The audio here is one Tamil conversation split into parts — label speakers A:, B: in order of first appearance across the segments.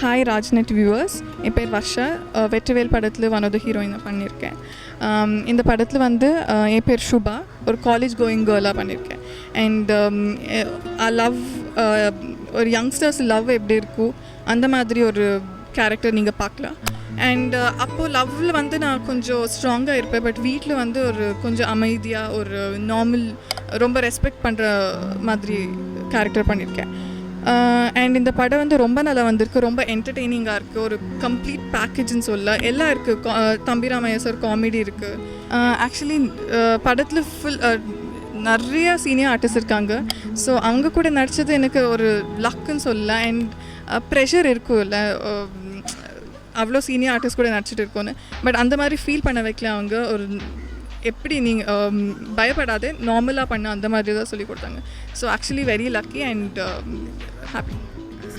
A: ஹாய் ராஜ்நெட் வியூவர்ஸ் என் பேர் வர்ஷா. வெற்றிவேல் படத்தில் ஒன் ஆஃப் த ஹீரோயினாக பண்ணியிருக்கேன் um, இந்த படத்தில் வந்து என் பேர் சுபா. ஒரு காலேஜ் கோயிங் கேர்ளாக பண்ணியிருக்கேன் அண்ட் ஆ லவ் ஒரு யங்ஸ்டர்ஸ் லவ் எப்படி இருக்கும் அந்த மாதிரி ஒரு கேரக்டர் நீங்கள் பார்க்கலாம். அண்ட் அப்போது லவ்வில் வந்து நான் கொஞ்சம் ஸ்ட்ராங்காக இருப்பேன். பட் வீட்டில் வந்து ஒரு கொஞ்சம் அமைதியாக ஒரு நார்மல் ரொம்ப ரெஸ்பெக்ட் பண்ணுற மாதிரி கேரக்டர் பண்ணியிருக்கேன் Uh, அண்ட் இந்த படம் வந்து ரொம்ப நல்லா வந்திருக்கு. ரொம்ப என்டர்டெய்னிங்காக இருக்குது ஒரு கம்ப்ளீட் பேக்கேஜ்னு சொல்ல. எல்லாம் இருக்குது uh, தம்பிராமையா சார் காமெடி இருக்குது ஆக்சுவலி படத்தில் ஃபுல் நிறைய சீனியர் ஆர்டிஸ்ட் இருக்காங்க. ஸோ அவங்க கூட நடித்தது எனக்கு ஒரு லக்குன்னு சொல்லலாம் அண்ட் ப்ரெஷர் இருக்கும்ல. Um, அவ்வளோ சீனியர் ஆர்டிஸ்ட் கூட நடிச்சிட்டு இருக்கோன்னு பட் அந்த மாதிரி ஃபீல் பண்ண வைக்கல அவங்க. ஒரு எப்படி நீங்கள் um, பயப்படாதே நார்மலாக பண்ண அந்த மாதிரி தான் சொல்லி கொடுத்தாங்க. So actually very lucky and happy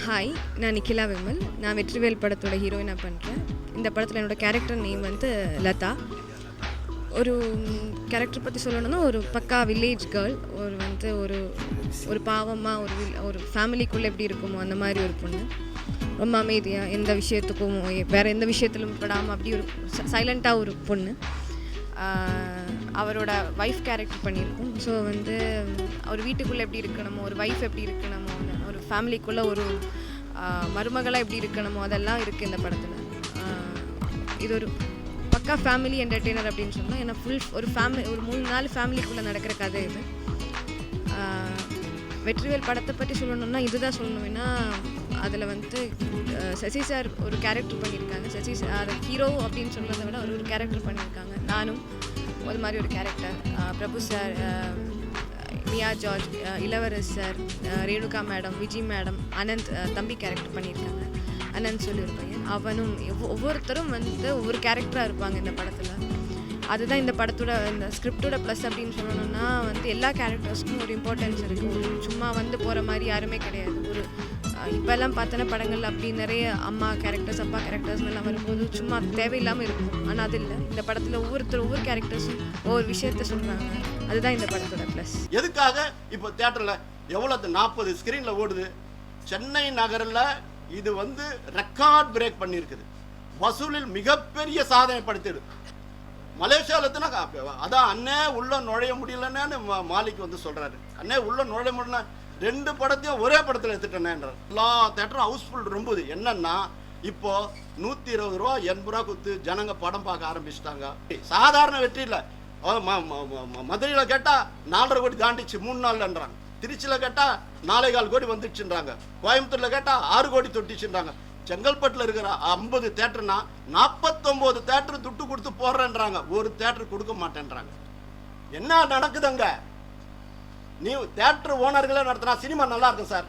B: hi நான் நிக்கிலா விமல். நான் வெற்றிவேல் படத்தோட ஹீரோயினாக பண்ணுறேன் இந்த படத்தில் என்னோட கேரக்டர் நேம் வந்து லதா. ஒரு um, கேரக்டர் பற்றி சொல்லணும்னா ஒரு பக்கா வில்லேஜ் கேர்ள் ஒரு வந்து ஒரு ஒரு பாவமாக ஒரு ஒரு ஃபேமிலிக்குள்ளே எப்படி இருக்குமோ அந்த மாதிரி ஒரு பொண்ணு. ரொம்ப அமைதியாக எந்த விஷயத்துக்கும் வேறு எந்த விஷயத்திலும் படாமல் அப்படி ஒரு சைலண்ட்டாக ஒரு பொண்ணு. அவரோட ஒய்ஃப் கேரக்டர் பண்ணியிருக்கோம். ஸோ வந்து ஒரு வீட்டுக்குள்ளே எப்படி இருக்கணுமோ ஒரு ஒய்ஃப் எப்படி இருக்கணுமோ ஒரு ஃபேமிலிக்குள்ளே ஒரு மருமகளாக எப்படி இருக்கணுமோ அதெல்லாம் இருக்குது இந்த படத்தில். இது ஒரு பக்கா ஃபேமிலி என்டர்டெய்னர் அப்படின்னு சொன்னால் ஏன்னா ஃபுல் ஒரு ஃபேமிலி ஒரு மூணு நாலு ஃபேமிலிக்குள்ளே நடக்கிற கதை இது. வெற்றிவேல் படத்தை பற்றி சொல்லணும்னா இதுதான் சொல்லணும். ஏன்னா அதில் வந்து சசி சார் ஒரு கேரக்டர் பண்ணியிருக்காங்க. சசி சார் ஹீரோ அப்படின்னு சொல்கிறத விட ஒரு ஒரு கேரக்டர் பண்ணியிருக்காங்க. நானும் ஒரு மாதிரி ஒரு character Prabhu sir Mia George ah, Ilavarasu sir Renuka madam Vijay madam Anand தம்பி கேரக்டர் பண்ணியிருக்காங்க. அனந்த் சொல்லி ஒரு பையன். அவனும் ஒவ்வொருத்தரும் வந்து ஒவ்வொரு கேரக்டராக இருப்பாங்க இந்த படத்தில். அதுதான் இந்த படத்தோட இந்த ஸ்கிரிப்டோட ப்ளஸ் அப்படின்னு சொல்லணும்னா வந்து எல்லா கேரக்டர்ஸ்க்கும் ஒரு இம்பார்ட்டன்ஸ் இருக்குது சும்மா வந்து போகிற மாதிரி யாருமே கிடையாது. ஒரு இப்போல்லாம் பார்த்தன படங்கள் அப்படி நிறைய அம்மா கேரக்டர்ஸ் அப்பா கேரக்டர்ஸ் எல்லாம் வரும்போது சும்மா தேவையில்லாமல் இருக்கும். ஆனால் அது இல்லை. இந்த படத்தில் ஒவ்வொருத்தர் ஒவ்வொரு கேரக்டர்ஸும் ஒவ்வொரு விஷயத்த சொல்கிறாங்க அதுதான் இந்த படத்தோட ப்ளஸ்
C: எதுக்காக இப்போ தேட்டரில் எவ்வளோ நாற்பது ஸ்க்ரீனில் ஓடுது? சென்னை நகரில் இது வந்து ரெக்கார்ட் பிரேக் பண்ணியிருக்குது வசூலில் மிகப்பெரிய சாதனை படுத்திடு மலேசியாவில் அதான் அண்ணே உள்ள நுழைய முடியலன்னு மாலிக் வந்து சொல்றாரு. அண்ணே உள்ள நுழைய முடியல ரெண்டு படத்தையும் ஒரே படத்தில் எடுத்துட்டேன்ன்றார். எல்லா தேட்டரும் ஹவுஸ்ஃபுல் ரொம்புது. என்னன்னா இப்போ நூற்றி இருபது ரூபா எண்பது ரூபா கொடுத்து ஜனங்க படம் பார்க்க ஆரம்பிச்சிட்டாங்க. சாதாரண வெற்றி இல்லை. மதுரையில் கேட்டால் நாலரை கோடி தாண்டிச்சு மூணு நாள்ன்றாங்க திருச்சியில் கேட்டால் நாலே கால் கோடி வந்துடுச்சுன்றாங்க கோயம்புத்தூரில் கேட்டால் ஆறு கோடி தொட்டிச்சுன்றாங்க. செங்கல்பட்டில் இருக்கிற ஐம்பது தேட்டர்னா நாற்பத்தொம்போது தேட்டர் துட்டு கொடுத்து போடுறேன்றாங்க. ஒரு தேட்டர் கொடுக்க மாட்டேன்றாங்க. என்ன நடக்குதுங்க? நீ தேட்டர் ஓனர்களே நடத்தினா சினிமா நல்லா இருக்கும் சார்.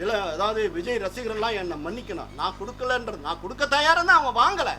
C: இல்லை அதாவது விஜய் ரசிகர்லாம் என்னை மன்னிக்கணும். நான் கொடுக்கலன்றது நான் கொடுக்க தயாருன்னு அவங்க வாங்கலை.